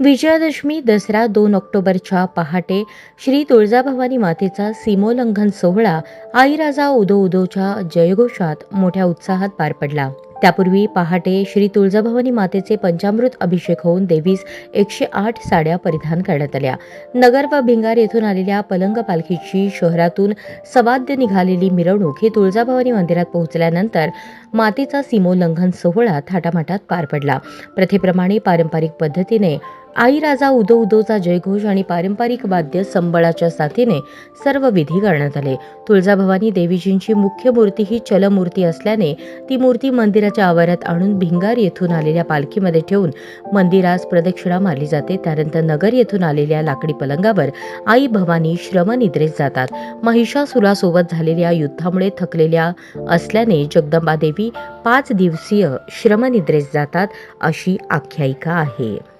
विजयादशमी दसरा दोन ऑक्टोबरच्या पहाटे श्री तुळजाभवानी मातेचा सीमोल्लंघन सोहळा आईराजा उदो उदोच्या जयघोषात मोठ्या उत्साहात पार पडला. त्यापूर्वी पहाटे श्री तुळजाभवानी मातेचे पंचामृत अभिषेक होऊन देवीस एकशे आठ साड्या परिधान करण्यात आल्या. नगर व भिंगार येथून आलेल्या पलंग पालखीची शहरातून सवाद्य निघालेली मिरवणूक ही तुळजाभवानी मंदिरात पोहोचल्यानंतर मातेचा सीमोल्लंघन सोहळा थाटामाटात पार पडला. प्रथेप्रमाणे पारंपरिक पद्धतीने आई राजा उदो उदोचा जयघोष आणि पारंपरिक वाद्य संबळाच्या साथीने सर्व विधी करण्यात आले. तुळजाभवानी देवीजींची मुख्य मूर्ती ही चलमूर्ती असल्याने ती मूर्ती मंदिराच्या आवारात आणून भिंगार येथून आलेल्या पालखीमध्ये ठेवून मंदिरास प्रदक्षिणा मारली जाते. त्यानंतर नगर येथून आलेल्या लाकडी पलंगावर आई भवानी श्रमनिद्रेस जातात. महिषासुरासोबत झालेल्या युद्धामुळे थकलेल्या असल्याने जगदंबा देवी पाच दिवसीय श्रमनिद्रेस जातात अशी आख्यायिका आहे.